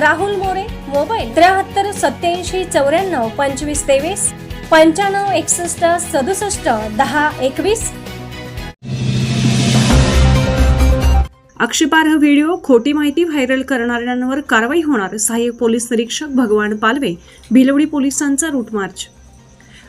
Rahul More mobile त्र्याहत्तर सत्याऐंशी चौऱ्याण्णव पंचवीस तेवीस पंच्याण्णव एकसष्ट सदुसष्ट दहा एकवीस. आक्षेपार्ह व्हिडिओ खोटी माहिती व्हायरल करणाऱ्यांवर कारवाई होणार सहाय्यक पोलीस निरीक्षक भगवान पालवे भिलवडी पोलिसांचा रूट मार्च.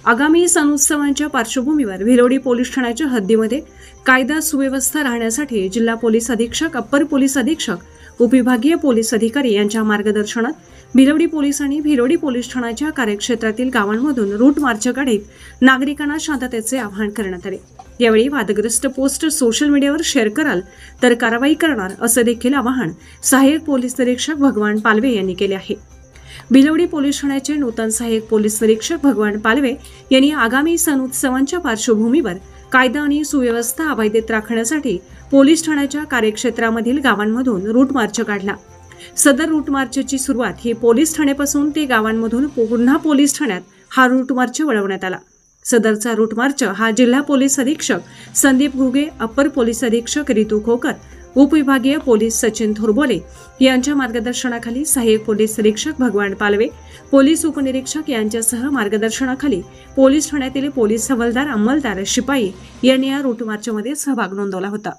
आगामी सण उत्सवांच्या पार्श्वभूमीवर भिलोडी पोलीस ठाण्याच्या हद्दीमध्ये कायदा सुव्यवस्था राहण्यासाठी जिल्हा पोलीस अधीक्षक अप्पर पोलीस अधीक्षक उपविभागीय पोलीस अधिकारी यांच्या मार्गदर्शनात भिलवडी पोलिसांनी भिलोडी पोलीस ठाण्याच्या कार्यक्षेत्रातील गावांमधून रूट मार्च काढीत नागरिकांना शांततेचे आवाहन करण्यात आले. यावेळी वादग्रस्त पोस्ट सोशल मीडियावर शेअर कराल तर कारवाई करणार असं देखील आवाहन सहाय्यक पोलीस निरीक्षक भगवान पालवे यांनी केले आहे. भिलवडी पोलीस ठाण्याचे नूतन सहाय्यक पोलीस निरीक्षक भगवान पालवे यांनी आगामी सण उत्सवांच्या पार्श्वभूमीवर कायदा आणि सुव्यवस्था अवैधित राखण्यासाठी पोलीस ठाण्याच्या कार्यक्षेत्रामधील गावांमधून रूट मार्च काढला. सदर रूट मार्चची सुरुवात ही पोलीस ठाण्यापासून ते गावांमधून पुन्हा पोलीस ठाण्यात हा रूट मार्च वळवण्यात आला. सदरचा रूट मार्च हा जिल्हा पोलीस अधीक्षक संदीप घुगे अप्पर पोलीस अधीक्षक रितू खोकर उपविभागीय पोलीस सचिन थोरबोले यांच्या मार्गदर्शनाखाली सहाय्यक पोलीस निरीक्षक भगवान पालवे पोलीस उपनिरीक्षक यांच्यासह मार्गदर्शनाखाली पोलीस ठाण्यातील पोलीस हवालदार अंमलदार शिपाई यांनी या रूट मार्चमध्ये सहभाग नोंदवला होता.